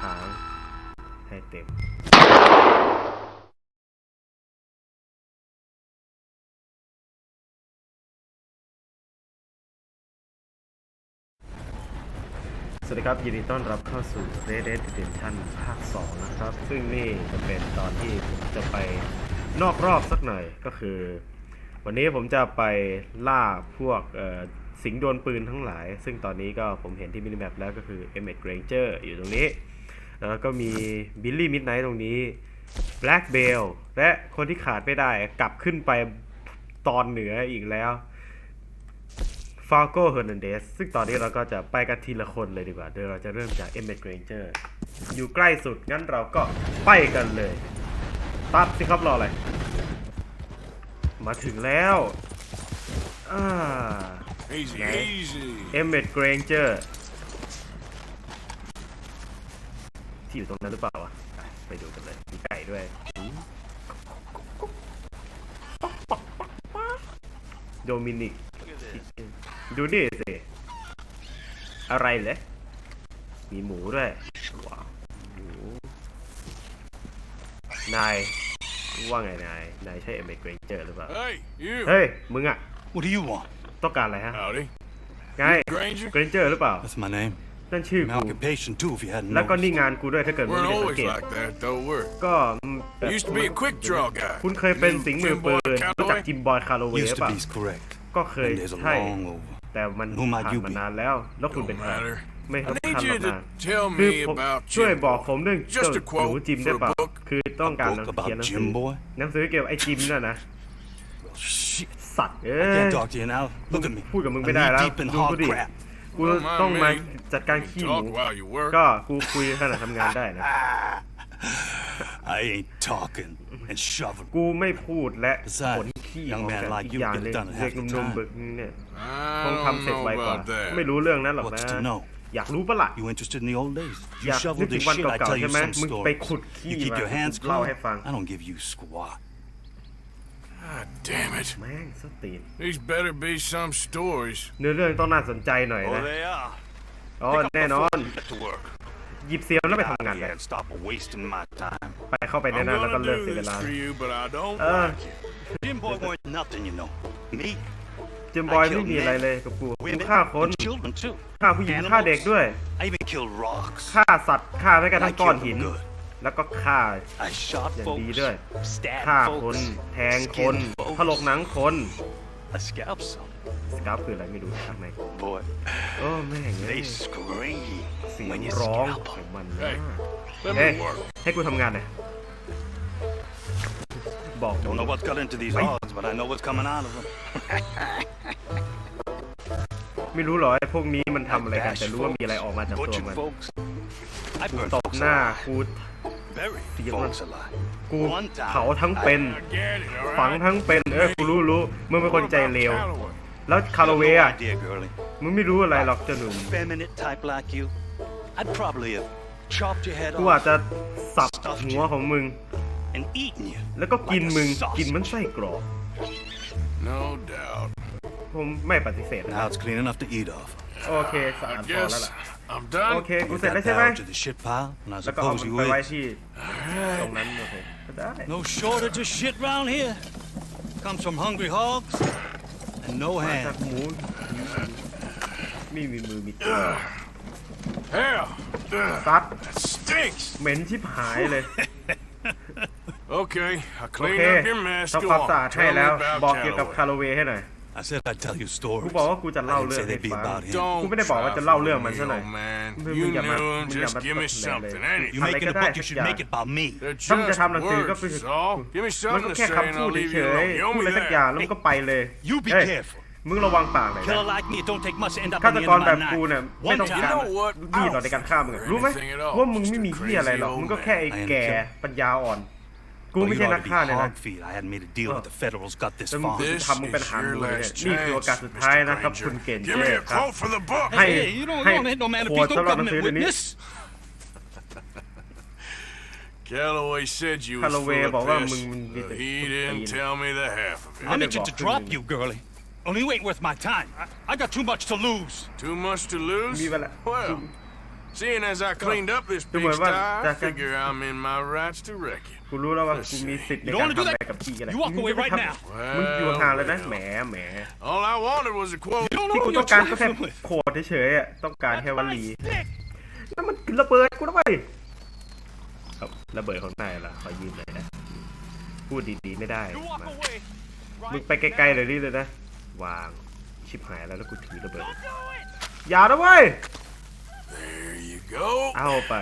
ค้างให้เต็มสวัสดีครับ ยินดีต้อนรับเข้าสู่ Red Dead Redemption ภาค 2 นะครับ ซึ่งนี่จะเป็นตอนที่ผมจะไปนอกรอบสักหน่อยก็คือ วันนี้ผมจะไปล่าพวกสิงโดนปืนทั้งหลาย ซึ่งตอนนี้ก็ผมเห็นที่มินิแมปแล้วก็คือ m m e t Granger อยู่ตรงนี้ แล้วก็มี Billy Midnight ตรงนี้ Black Bale และคนที่ขาดไม่ได้กลับขึ้นไปตอนเหนืออีกแล้วฟาโก้เฮอร์นันเดสซึ่งตอนนี้เราก็จะไปกันทีละคนเลยดีกว่า โดยเราจะเริ่มจากเอเม g เกรนเจอร์อยู่ใกล้สุด งั้นเราก็ไปกันเลย ตัดสิครับรออะไร มาถึงแล้วอ่า Easy, Okay. easy. เอเม g เกรนเจอร์ ที่อยู่ตรงนั้นหรือเปล่าวะไปไปดูกันเลยมีไก่ด้วยโดมินิกดูนี่สิ อะไรเลยมีหมูด้วยว้าวหมูนาย ว่าไงนาย นายใช่เอเมกเกรนเจอร์หรือเปล่า Hey, you. เฮ้ย มึงอะ What do you want? ต้องการอะไรฮะ Howdy. ไง Granger? เกรนเจอร์หรือเปล่า That's my name. นั่นชื่อ My กู occupation too, if you hadn't แล้วก็ noticed. นี่งานกูด้วยถ้าเกิดมึง We're ไม่ได้สัง always เกต like that, though. We're. ก็แบบ Used to be a quick draw guy. คุณเคยเป็นสิงห์มือปืน Jim Boy รู้จัก Calloway? จิมบอยคาร์โลเวย์ Used to ป่ะ be's correct. ก็เคย And there's a ใช่ long over. แต่มัน Who might ผ่าน you มา be? นานแล้ว แล้วคุณเป็น Don't ใคร matter. ไม่ I สำ need คัญหร you อก to นะ tell คือ me ผม about ช่วย Jim บอก Boy. ผมเรื่อง Just เจ้า a หนู quote จิมได้ for a ป่ะ book. คือต้องการ A book เขียนหนัง about สือ Jim Boy? หนังสือเกี่ยวกับไอ้จิมน่ะนะ Shit. สัตว์เอ้ I ย can't talk to you now. Look at me. พูดกับมึง I'm ไม่ได้แล้ว knee deep in ดูกู hog ดิ crap. กู Don't mind ต้องมา me. จัดการ You ขี้หมู talk while you work. ก็กูคุยขณะทำงานได้นะ I ain't talking and shoving. กูไม่พูดและ Besides, ขนขี้ young ออก man จาก like อีก you อย่าง get หนึง done in เด็ก half ห the นุ่ม time. ๆบึกเนี่ย I คง don't ทำเสร็จ know ไวกว่า about that. ไม่รู้เรื่องนั้นหรอก What's นะ to know? อยากรู้ปะล่ะ You interested in the old days? อ You ยากนึก shoveled ถึง this วัน shit, I เก่า tell ๆ you ใช่ไหม some มึงไป stories. ขุดขี้ You keep มา your hands เล่า clean. ให้ฟัง I don't give you squat. God damn it. แม่งสตีน These better be some stories. เนื้อเรื่องต้องน่าสนใจหน่อยนะ they are. อ๋อแน่นอน Get to work. หยิบเสียมแล้วไปทำงานเลย and stop wasting my time. ไปเข้าไปใน I'm นั้นแล้วก็ gonna เลิก do เสียเว this ลา for you, but I don't Uh, like it. Jim Boy weren't nothing, you know. Me, เจมบอยไม่มีอะไรเลยกับกูกู women, ฆ่าคน and children too. ฆ่าผู้หญิงฆ่าเด็กด้วย I even killed rocks. ฆ่าสัตว์ฆ่าแม้กระทั่ I งก้อน killed หิน them good. แล้วก็ฆ่า I shot อย่าง folks, ดีด้วย stabbed ฆ่าคน folks, แทงคน skinned folks. ถลกหนังคน I scalped some. สกราฟคืออะไรไม่รู้ทางไหน Boy, โอ้แม่งเอ้ย they scream เสียง when you ร้อง scalp ขอ them. งมัน Hey, นะ let เฮ้ย me work. ให้กูทำงานหน่อยบอก Don't know what's got into these hogs, but I know what's coming out of them. ไม่รู้หรอไอ้พวกนี้มันทำอะไรกันแต่รู้ว่ามีอะไรออกมาจากตัว Butchered มัน folks. I กู burned ตบ folks หน้า alive. กู Buried Figure folks alive. กู One time, เผาทั้งเป็น I get it, all ฝัง right? ทั้งเป็น เออกูรู้รู้มึงเป็นคน What ใจ about เลว Calloway? แล้วคาร์โลเว no ย์อะ idea, girlie. มึงไม่รู้อะไรหรอกเจ้าหนุ่ม Feminine type like you, I'd probably have chopped your head กูอาจ off จะสับหัวของมึง and eaten you. แล้วก็กิน like a มึง sausage. กินมันไส้กรอก No doubt. ผมไม่ปฏิเสธนะ Now it's clean enough to eat off. โอเคสะอาด I พอแล้ว guess ล่ะ I'm โอ done. เค กู Get เสร็จแล้ว that ใช่ไหม barrel to the shit pile, and I แล้วก็เอา suppose มัน you ไปไว้ ate. ที่ตรงนั้นโอเคก็ได้ No shortage of shit round here. Comes from hungry hogs and no จาก hands. หมูไม่มีมือมีตัว Hell, ugh, ซัด that stinks. เหม็นชิบหายเลย Okay, I โอ cleaned เค up your mess. ทำ Go ความสะอา on. ดให้ Tell me แล้ว about บอกเกี่ยวกับคา Calloway. ร์โลเวย์ให้หน่อย I said I'd tell you กู stories. บอกว่ากูจะ I เล่า didn't เรื่อง say ให้ they'd be ฟัง about him. Don't กูไม่ได้บอกว่าจะเล่าเรื่องมัน try ซะหน่อย to me, old man. มึง You อย่ามา knew มึ him. งอย่า Just มา give me ตบแหล something, เลย anything. You Like making a a book, guy, you should yeah. make it about me. They're ถ้ามึงจะ just ทำหนังสือก็ words, ไป is all. Give me มัน something ก็ to แค่ say and คำพูด I'll leave เฉ you ย alone. ๆ You พู owe ด me อะไรสักอย่าง that. แล้วมันก็ไปเลย You be เฮ้ย careful. มึงระวังปากเลย Killer นะ like me, it don't take much to end up ฆา on ต the end กร of แบ my บกูเนี่ย knife. ไม่ One ต้อง You การ know what? ดีต่อในการฆ่ามึงอะรู้ไหม Anything at all. ว่ามึงไม่มี Just a ที่อะไรหรอก crazy มึงก็ old แค่ไอ้ man. แก่ปัญญาอ่อน กู Well, ไม่ you ใช่ ought นัก to be ฆ่าเนี่ยนะ hog feed. I hadn't made a deal with the Federals. Got this แต่มึง far. จะ This ทำมึงเป็น is หาง your มือเนี่ย last นี่คือโอกาส chance, สุดท้าย Mr. นะครับ Granger. คุณเกณฑ์ Give เจ me a ครับ quote for the book. ให้ Hey, you don't, ให้ you don't hit no man ข if วด he's สำ no หรับหนังสือ government เล่มนี้ witness. Calloway said you was Calloway full บอก of ว่า piss, มึงมี but แต่ he ทุบ didn't ตีน tell me the half of it. I'm Let itching it to go. drop you, girlie. Only you ain't worth my time. I, I got too much to lose. Too much to lose? มีเวลา Well, Seeing as I cleaned up this Đúng rồi, pigsty, vâng, I dạ, dạ. figure I'm in my rights to wreck it. กูรู้แล้วว่ากูมีสิทธิ์ใน You การ don't wanna do ทำอะไร that? กับพี่กันแหละ You walk away right now. มึงอยู่ห่างเลยนะ Well, แหมแหม All I wanted was a quote. You don't ที่ know กู who ต้อ you're งการก็แค่ trifling with. โขดเฉยๆอะต้องการแค่ว That's ลี my stick. นั่นมันระเบิดกูทำไมครับระเบิดของนายล่ะขอยืมหน่อยนะพูดดีๆไม่ได้ You walk มา away. มึง Right ไปไกลๆเลยนี่เลยนะ วางชิบหายแล้วแล้วกูถือระเบิดอย่านะเว้ย There you go. เอาไป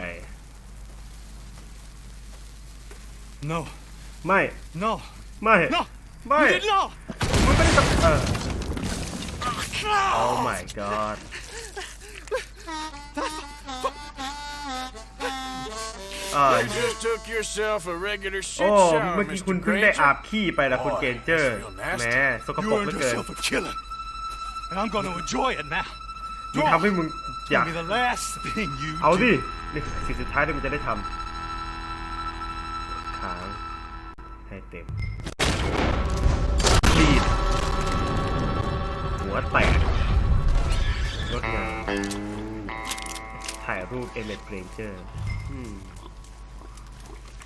No. ไม่ No. ไม่ No. ไม่ You did not. มึงไม่ได้ทำเออ Oh my god อ่า You just took yourself a regular โอ้ shit shower, เมื่อกี้ Mr. คุณเพิ่งได้อา Granger. บขี้ไปนะคุณเกนเจอร์ Oh, that's แหม real สกป You รกเห earned ลือเกิน yourself a killing. And I'm gonna enjoy it now. มึงทำให้มึงอยาก be the last thing you เอาดินี่สิ่งสุดท้ายที่มึงจะได้ทำค้างให้เต็มรีดหัวแตกรถงามถ่ายรูปเอเมดเกรนเจอร์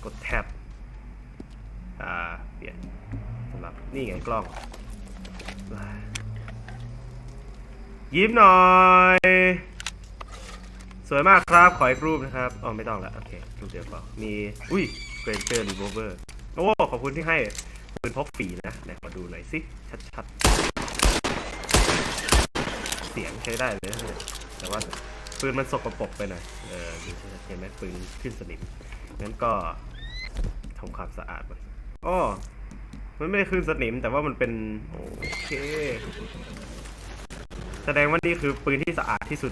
กดแท็บ อ่า เปลี่ยนสำหรับ นี่ไงกล้อง ยิ้มหน่อย สวยมากครับ ขออีกรูปนะครับอ๋อไม่ต้องละโอเครูปเดียวพอมี อุ้ยเกรนเจอร์รีโวเวอร์โอ้ขอบคุณที่ให้ปืนพกฝีนะไหนขอดูหน่อยสิ ชัดๆ เสียงใช้ได้เลยนะแต่ว่าปืนมันสกปรกไปหน่อย เออดูเห็นไหมปืนขึ้นสนิม งั้นก็ทำความสะอาดมันอ๋อมันไม่ได้ขึ้นสนิมแต่ว่ามันเป็น โอเค แสดงว่านี่คือปืนที่สะอาดที่สุด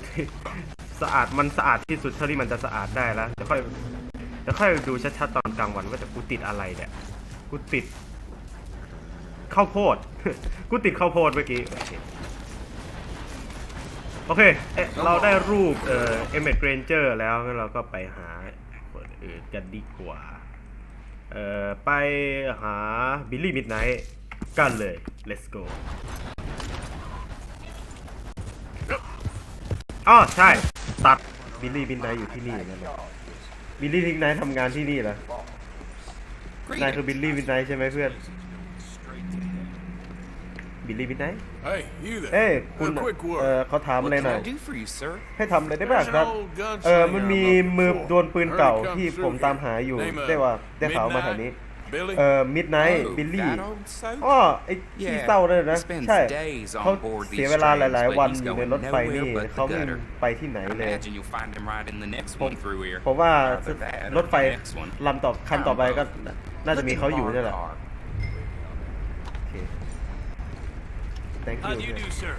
สะอาดมันสะอาดที่สุดเท่าที่มันจะสะอาดได้แล้วเดี๋ยวค่อยเดี๋ยวค่อยดูชัดๆตอนกลางวันว่าจะกูติดอะไรเนี่ยกูติดข้าวโพดกูติดข้าวโพดเมื่อกี้โอเคโอเคเอ๊ะเราได้รูปเอ่อเอเมดเกรนเจอร์แล้วงั้นเราก็ไปหาคนอื่นกันดีกว่าเอ่อไปหาบิลลี่มิดไนท์กันเลย let's go อ๋อใช่ ตัดบิลลี่บินไนท์อยู่ที่นี่นั่นแหละบิลลี่บินไนท์ทำงานที่นี่เหรอนายคือบิลลี่บินไนท์ใช่ไหมเพื่อนบิลลี่บินไนท์ Hey, you there. เอ้ยคุณ a quick เออ word. เขาถามอะไร What ห can น่อย I do for you, sir? ให้ทำอะไรได้บ้าง There's ครับ an old gunslinger เออมันมี I'm looking มือ for. โดนปืนเก่า Heard he comes ที่ through ผมตาม here. หาอยู่ Name of ได้ว่าได้ข่าวมาแถว Midnight? นี้ Billy? เออมิดไนท์ Oh, บิลลี่ that old soap? อ๋อไอ้ที่ Yeah, เศร้าเลยนะ spends ใช่ days on เขา board these เสียเวลาหลาย trains, ๆวัน but he's อยู่ใน going รถไฟนี่ nowhere but the เขาไม่ gutter. ไปที่ไหนเลย Imagine you'll find him right in the next ผม one through here. ผมว่า Either that or รถไฟ the next one. ลำต่อคันต่อไปก็น่าจะมีเขาอยู่ Look นี่ at แหละ our car. โอเค thank How do you you do, sir?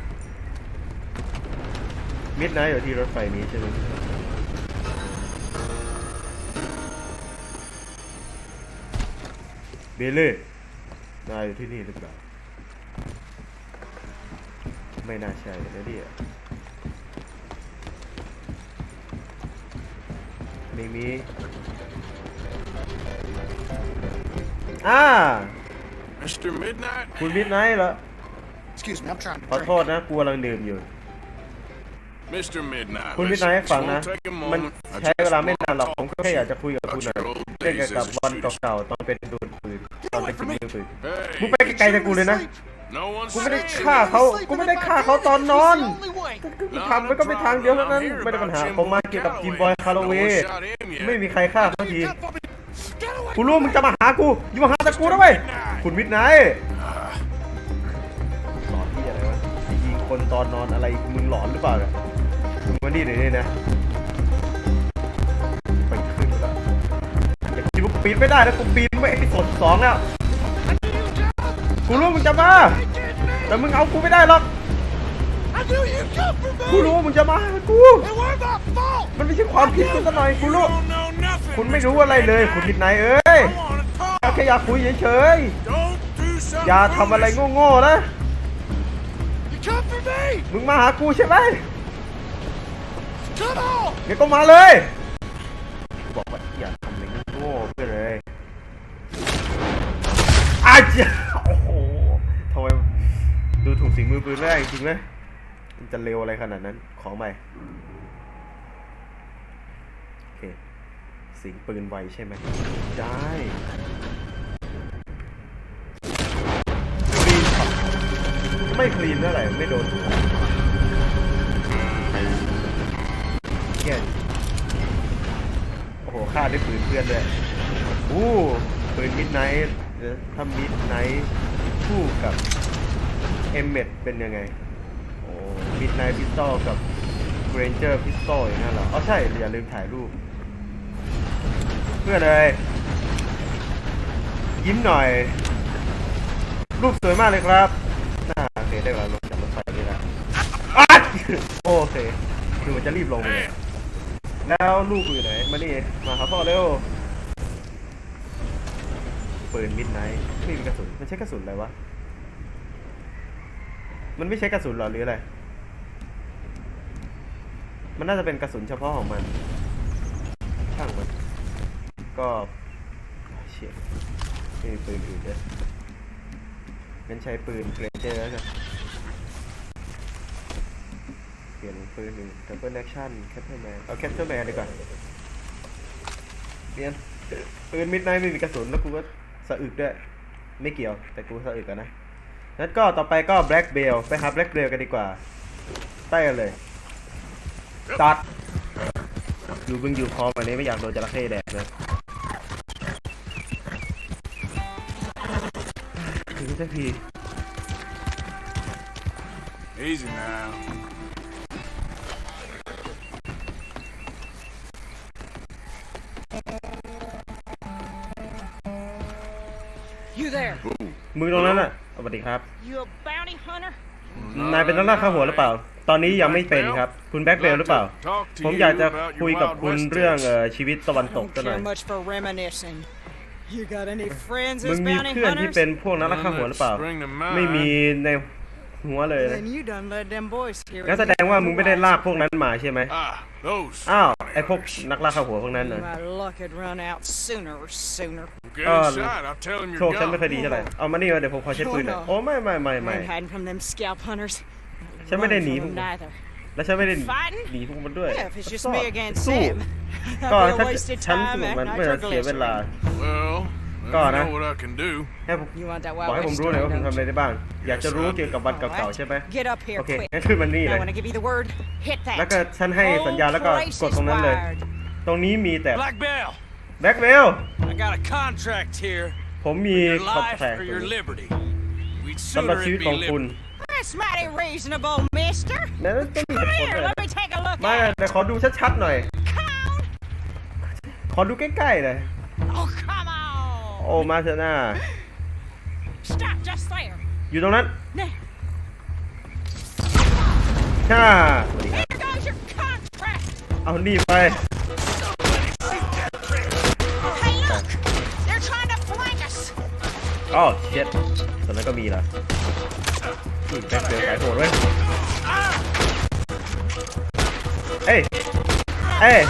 มิดไนท์อยู่ที่รถไฟนี้ใช่ไหม เบลลี่นายอยู่ที่นี่หรือเปล่า ไม่น่าใช่นะเนี่ยไม่มี อ่า Mr. Midnight? คุณมิดไนท์เหรอ Excuse me, I'm trying to ขอ drink. โทษนะกูกำลังดื่มอยู่ Mr. Midnight. คุณมิด listen, ไนท์ให้ this ฟังนะ won't take a มัน moment. I ใช้เว just ลาไม่ wanna นานหรอก talk ผมแค่อยากจะคุยกับคุณหน่อย about your old เรื่องเกี่ยว days กับ as a วัน shooter. เก่าๆตอนเป็นดูดปืนตอนเป็นฝีมือปืน Hey, มึงไปไกลๆจากกูเลยนะ no one กูไม่ได้ said ฆ่า you. เขากูไม่ได้ฆ่าเขาตอนนอน It's the only way. กูทำมันก็เป็นทางเดียวเท่านั้น ไม่ได้ปัญหา ผมมาเกี่ยวกับจิมบอยคาร์เวย์ไม่มีใครฆ่าเขาทีกูรู้ว่ามึงจะมาหากูอย่ามาหาแต่กูนะเว้ยคุณมิดไนท์หลอนที่อะไรวะยิงคนตอนนอนอะไร มึงหลอนหรือเปล่าเนี่ย มึงมานี่เดี๋ยนี้นะไปขึ้นแล้วอย่าคิดว่าปีนไม่ได้นะกูปีนไปเอพิโซดสองแล้วกูรู้ว่ามึงจะมาแต่มึงเอากูไม่ได้หรอกกูรู้ว่ามึงจะมากูมันไม่ใช่ความผิดคุณซะหน่อยกูรู้คุณไม่รู้อะไรเลย คุณมิดไหนเอ้ยแค่อยากคุยเฉยๆอย่าทำอะไรโง่ๆนะมึงมาหากูใช่ไหม Come on. เดี๋ยวก็มาเลยบอกว่าอย่าทำอะไรโง่ไปเลยอาจจะโอ้โหทำไมดูถูกสิ่งมือปืนไม่ได้จริงๆไหมมันจะเร็วอะไรขนาดนั้น ขอใหม่เค สิงปืนไวใช่ไหม ได้คลีนช็อตไม่คลีนเท่าไหร่ไม่โดน หัวแย่โอ้โหฆ่าด้วยปืนเพื่อนเลยอู้ปืนมิดไนท์ถ้ามิดไนท์คู่กับเอมเมดเป็นยังไง โอ้มิดไนท์พิสตอลกับเรนเจอร์พิสตอลอย่างนั้นเหรออ๋อใช่อย่าลืมถ่ายรูป เพื่อนเลย ยิ้มหน่อย รูปสวยมากเลยครับน่าโอเคได้เวลาลงจากรถไฟนี่แล้วโอเคคือมันจะรีบลงเลย แล้วลูกอยู่ไหน มานี่มาหาพ่อเร็วปืนมิดไนท์ไม่มีกระสุน มันใช้กระสุนอะไรวะ มันไม่ใช้กระสุนหรอหรืออะไร มันน่าจะเป็นกระสุนเฉพาะของมันช่างมัน ก็เชี่ยไม่มีปืนอื่นด้วยงั้นใช้ปืนเกรเจอร์แล้วกัน เปลี่ยนปืนหนึ่งดับเบิลแอคชั่นแคปเตอร์แมนเอาแคปเตอร์แมนดีกว่าเปลี่ยนปืนมิดไนท์ไม่มีกระสุนแล้วกูก็สะอึกด้วย ไม่เกี่ยว แต่กูสะอึกกันนะงั้นก็ต่อไปก็แบล็กเบลไปหาแบล็กเบลกันดีกว่าใต้กันเลยตัดอยู่บึงอยู่คอวันนี้ไม่อยากโดนจระเข้แดกเลยถึงสักที Easy now. มือตรงนั้นอะสวัสดีครับ You a bounty hunter? นายเป็นนักล่าข้าหัวหรือเปล่า ตอนนี้ยังไม่เป็นครับ คุณแบ็คเบลหรือเปล่า ผมอยากจะคุยกับคุณเรื่องเอ่อชีวิตตะวันตก Don't กันหน่อย care much for reminiscing. You got any friends มึ as งมี bounty เพื่อนที่เป็น hunters? พวกนักล่าข้าหัวหรือเปล่า Bring them mine. ไม่มีในหัวเลยนะ Then you done led them boys here. งั้นแสดงว่ามึงไม่ได้ลากพวกนั้นมาใช่ไหม Ah, those. อ้าว ไอพวกนักล่าข้าหัวพวกนั้นน่ะ My luck had run out sooner or sooner. Get Uh, inside. I'll tell him โช you're คฉันไม่ค่อย gone. ดีเท่าไหร่ เอามานี่มาเดี๋ยวผมขอเช็ดปืนหน่อย Oh, no. โอ้ไม่ไม่ไม่ไม่ I ain't hiding from them scalp hunters. ฉันไม่ได้ Running หนี from พวก them มัน neither. และฉันไม่ได้หนี Fighting? หนีพวกมันด้วย Yeah, if it's just ก็ me against สู้ them. ก็ That'd be ถ้า a wasted ฉัน time สู้ and มันไม่เสียเวลา nitroglycerin. Well, Go let on, me eh? know what I can do. ให้ผม You want that บอก wild ให้ผม west รู้หน่อยว่า story, ผมทำ don't อะไร you? ได้บ้าง อยากจะรู้เกี่ยวกับวัน All เก่า right. ๆใช่ไหม Get up here โอเค quick. งั้นขึ้นมานี่เล Now ย when I give you the word, hit that. แล้วก็ฉันให้สัญญาณแล้วก็ Whole place กดตรงนั้นเลย is wired. ตรงนี้มีแต่ Black Bell, แบ็คเวล I got a contract here. ผมมี Your คอน life แทค or your liberty. We'd สำหรับ sooner ชีวิ it ต be ของคุณ liberty. That's mighty reasonable, mister. แล้วต้องมี Come เหตุผล here, ด้วย let me take a look มา at it. แต่ขอดูชัดๆหน่อย Count. ขอดูใกล้ๆเลย Oh, come โอ้ on. มาเถอะหน้า Stop just there. อยู่ตรงนั้น Now, ช่าสวัสดีครับ here goes your contract. เอานี่ไป Hey, look. They're trying to flank us. อ๋อเช็ดตอนนั้นก็มีละอืมแบ็คเบลสายโหดเว้ย เอ้ย เอ้ย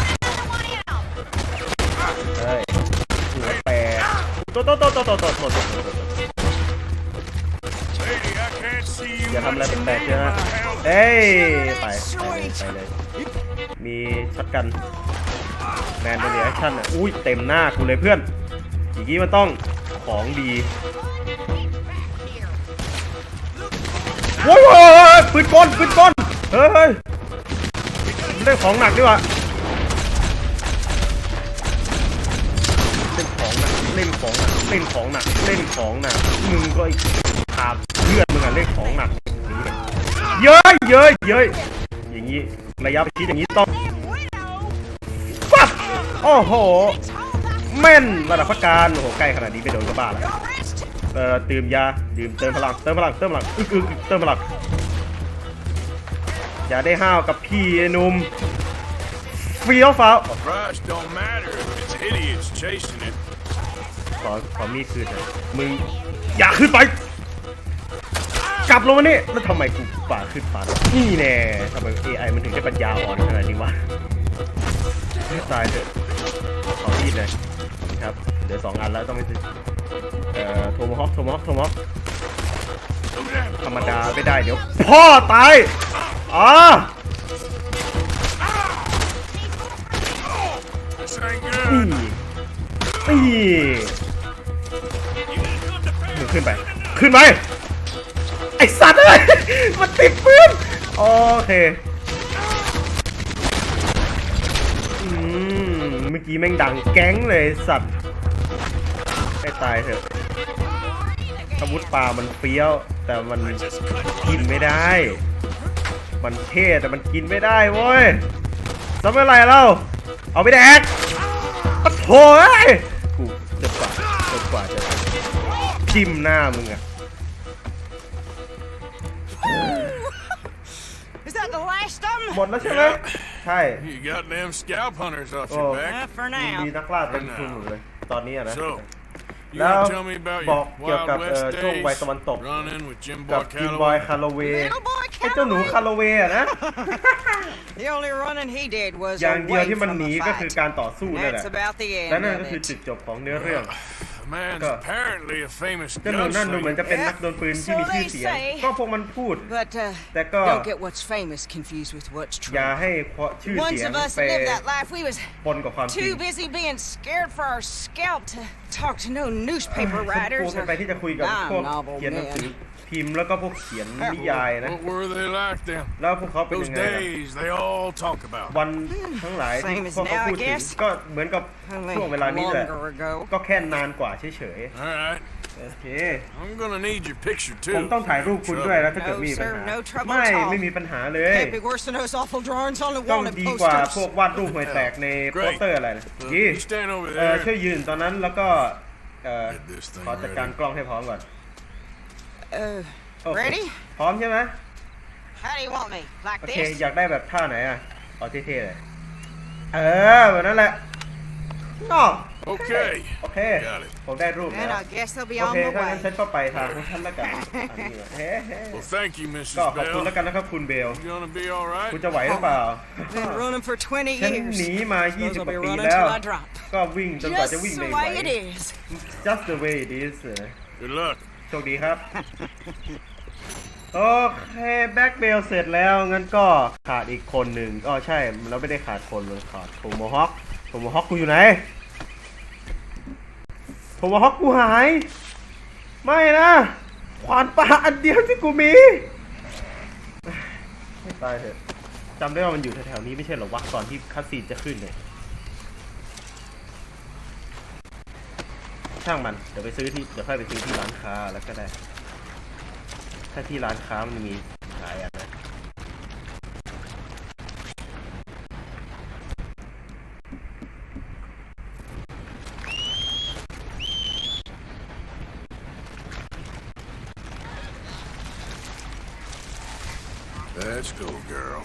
โตโตโตโตโตโตโตอย่าทำอะไรแปลกๆนะเอ้ยไปไปเลยไปเลย มีชัอกันแมนเดลีแอคชั่นอะอุ้ยเต็มหน้ากูเลยเพื่อนอย่างนี้มันต้องของดีโว้ยปืนกลปืนกลเฮ้ยไล่นของหนักดีกว่า เล่นของหนักเล่นของหนักเล่นของหนักมึงก็ไอ้ขาดเพื่อนมึงอะเล่นของหนักเย้ยเย้ยเย้ยอย่างนี้ระยะประชิดอย่างนี้ต้องปั๊บโอ้โหแม่นระดับพักการโอ้โหใกล้ขนาดนี้ไปโดนก็บ้าแล้วเอ่อดื่มยาดื่มเติมพลังเติมพลังเติมพลังอึกอึกอึกเติมพลังอย่าได้ห้าวกับพี่ไอ้นุ่มฟี้ยวฟ้า ขอขอมีดคืนหน่อยมึงอย่าขึ้นไป กลับลงมานี่แล้วทำไมกูป่าขึ้นป่านี่แน่ทำไม AI มันถึงได้ปัญญาอ่อนขนาดนี้วะตายเถอะขอมีดหน่อยครับเดี๋ยวสองอันแล้วต้องไปซื้อเอ่อโทมฮอคโทมฮอคโทมฮอค Look at that. ธรรมดาไม่ได้เดี๋ยว พ่อตายอ๋อ This ain't นี่ good. นี่มึง ขึ้นไป ขึ้นไป ไอสัตว์เลยมันติดปืนโอเคอืมเมื่อกี้แม่งดังแก๊งเลยสัตว์ไอ้ตายเถอะอาวุธปลามันเฟี้ยว แต่มันกินไม่ได้ มันเท่แต่มันกินไม่ได้เว้ยทำอะไรเรา เอาไปแดกปะโถเอ้ย จิ้มหน้ามึงอะ Is that the last of หม them? ดแล้วใช่ไหมใช่ You got them scalp hunters off Oh. your Uh, back. for มี now. นักล่าเต็มทุนหมดเลย ตอนนี้อะนะ So, you แล้ว gonna tell me about บอก your เกี่ยวกับ Wild เอ่อ West ช่วงวัย days? ตะวันตก Running with Jim กับ Boy กินบอย Calloway? คาร์โลเว Little boy ไอ้เจ้าหนู Calloway. คาร์โลเวอะนะ The only running he did was อย่างเดียว away ที่มัน from หนี a ก็คือ fight. การต่อสู้นั่นแห That's ละ about the end และนั่นก็ of คือจุด it. จบของเนื้อเรื่อง The man's Go. apparently a famous เจ้าหนูนั่นดูเหมือนจะ gunslinger. เป็นนักดนปืนที่มีชื่อเสียง ก็พวกมันพูด But uh, แต่ก็ don't get what's famous confused with what's อย่า true. ให้ชื่อ Ones เสียง of us ไป that lived that life, we was ปนกับความจริ too ง busy being scared for our scalp to talk to no newspaper ฉันกลั writers ว or ไปที่จะคุยกับพวก non-novel เขียนหนังสือ men. พิมพ์แล้วก็พวกเขียนนิยายนะ What were they like then? แล้วพวกเขาเป็น Those ยังไงล่ะ days they all talk about. วันทั้งหลายที่ Same as พวกเขา now, I พูดถึง guess. ก็เหมือนกับ Only ช่วงเวลานี้แหละ longer ago. ก็แค่นานกว่าเฉย All right. ๆ โอเค I'm gonna need your picture ผม too. ต้องถ่ายรูปคุณด้วยแล้วถ้าเกิด No, มีปัญ sir, หา no trouble ไม่ at all. ไม่มีปัญหาเลย Can't be worse than those awful drawings on the ต้อง wanted ดีกว่าพวก posters. วาดรูปห่วยแตกในโปสเตอร์อะไรนะ Uh, ยี่ you stand over เออ there. ช่วยยืนตอนนั้นแล้วก็เอ่อ Get this thing ขอจัดการ ready. กล้องให้พร้อมก่อน Uh, โอเค ready? พร้อมใช่ไหม How do you want me? Like โอเค this? อยากได้แบบท่าไหนอะเอาเท่ๆเลยเออแบบนั้นแหละนอก Okay. โอเค Got it. ผมได้รูป And แล้ว I guess they'll be โอ on เค the ถ้างั้นฉั way. นก็ไปทางของฉันแล้วกันอันนี้เฮ้ Well, thank you, Mrs. ก็ขอบคุณ Bell. แล้วกันนะครับคุณเบล You gonna be all right? คุณจะไหวหรือเปล่า Been running for 20ฉัน years. หนีมา 20 Suppose ก I'll ว่า be ปี running แล้ว till I drop. ก็วิ่งจนกว่าจะ Just วิ่งไม่ the ไหว way it is. just the way it is Good luck. โชคดีครับ โอเคแบ็กเบลเสร็จแล้ว งั้นก็ขาดอีกคนหนึ่งก็ใช่เราไม่ได้ขาดคนมันขาดโทโมฮอคโทโมฮอคกูอยู่ไหนโทโมฮอคกูหาย ไม่นะขวานปลาอันเดียวที่กูมีไม่ตายเถอะจำได้ว่ามันอยู่แถวๆนี้ไม่ใช่เหรอวะก่อนที่คัสซีนจะขึ้นเนี่ย ช่างมัน เดี๋ยวไปซื้อที่ เดี๋ยวค่อยไปซื้อที่ร้านค้าแล้วก็ได้ ถ้าที่ร้านค้ามันมีขายอะไร Let's go, girl.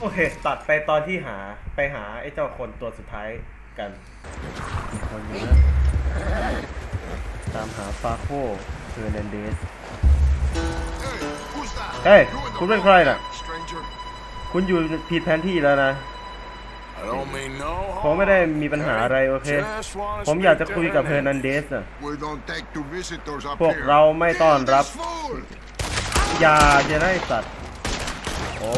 โอเค ตัดไปตอนที่หาไปหาไอ้เจ้าคนตัวสุดท้ายกันอีกคนนึงนะตามหาฟาโคเฮอร์นันเดสเฮ้ย คุณเป็นใครน่ะ คุณอยู่ผิดแผนที่แล้วนะ ผมไม่ได้มีปัญหาอะไร โอเค ผมอยากจะคุยกับเฮอร์นันเดสน่ะพวกเราไม่ต้อนรับ อย่าจะได้สัตว์ โอ้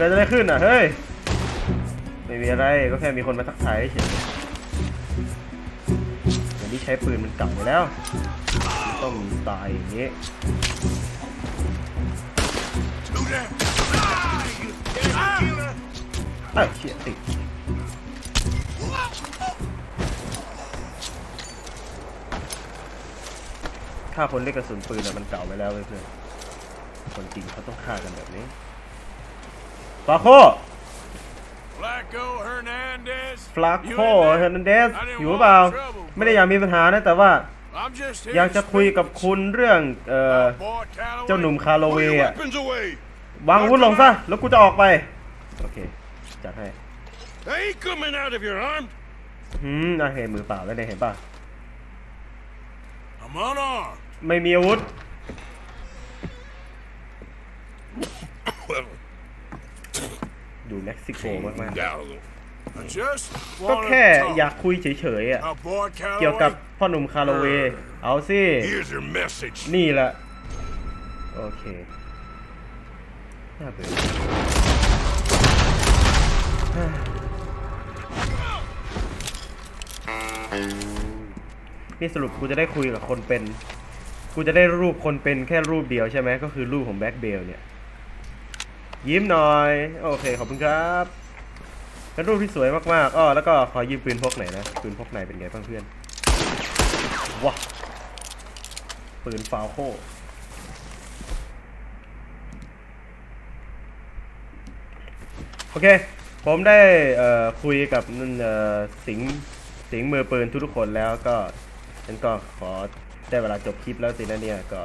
เกิดอะไรขึ้นอะ เฮ้ย ไม่มีอะไรก็แค่มีคนมาทักทายเฉยเดี๋ยวนี้ใช้ปืนมันเก่าไปแล้ว ต้องตล์อย่างนี้ไอ้เชี่ยติดฆ่าคนด้วยกระสุนปืนอะมันเก่าไปแล้วเพื่อนคนจริงเขาต้องฆ่ากันแบบนี้ ฟาโค Flacco Hernandez. ฟลา You โค in there? เฮอร์นันเดส I didn't อยู่หรือเปล่า want trouble, ไม่ได้อยากมีปัญหานะแต่ว่า I'm just here อยากจะ to คุย speak กับ with คุณเรื่องเอ่อ you. Boy Calloway. เจ้าหนุ่มคาร์โลเว Put ย์ your อะ weapons away. วางอาวุธลงซะ แล้วกูจะออกไป โอเค จัดให้ I ain't coming out if you're armed. หืมอะเห็นมือเปล่าแล้วเนี่ยเห็นป่ะ I'm unarmed. ไม่มีอาวุธ Well, อยู่เม็กซิโกมาก Down. I just ๆก็ want แค่ to อยาก talk. คุยเฉยๆอะ Aboard, เกี่ยวกับ Calloway? พ่อหนุ่มคาร์โลเวย์เอาสิ Here's your message. นี่แหละโอเคน่าเบื่อนี่สรุปกูจะได้คุยกับคนเป็น กูจะได้รูปคนเป็นแค่รูปเดียวใช่ไหมก็คือรูปของแบ็คเบลเนี่ย ยิ้มหน่อย โอเค ขอบคุณครับเป็นรูปที่สวยมากๆอ้อแล้วก็ขอยืมปืนพกหน่อยนะ ปืนพกไหนเป็นไงบ้างเพื่อนว้าปืนฟาวโคโอเค ผมได้คุยกับนั่นสิงสิงมือปืนทุกๆคนแล้วก็ฉันก็ขอได้เวลาจบคลิปแล้วสินะเนี่ย ก็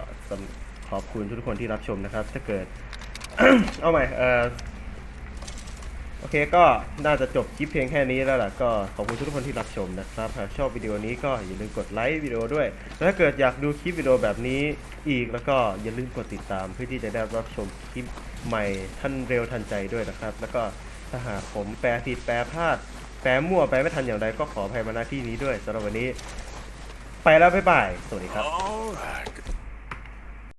ขอบคุณทุกคนที่รับชมนะครับ ถ้าเกิด เอาใหม่เออโอเคก็น่าจะจบคลิปเพียงแค่นี้แล้วล่ะก็ขอบคุณทุกคนที่รับชมนะครับหากชอบวิดีโอนี้ก็อย่าลืมกดไลค์วิดีโอด้วยแล้วถ้าเกิดอยากดูคลิปวิดีโอแบบนี้อีกแล้วก็อย่าลืมกดติดตามเพื่อที่จะได้รับชมคลิปใหม่ทันเร็วทันใจด้วยนะครับ แล้วก็ถ้าหากผมแปลผิดแปลพลาดแปลมั่วแปลไม่ทันอย่างไรก็ขออภัยมาณที่นี้ด้วยสำหรับวันนี้ ไปแล้วบ๊ายบายสวัสดีครับ All right.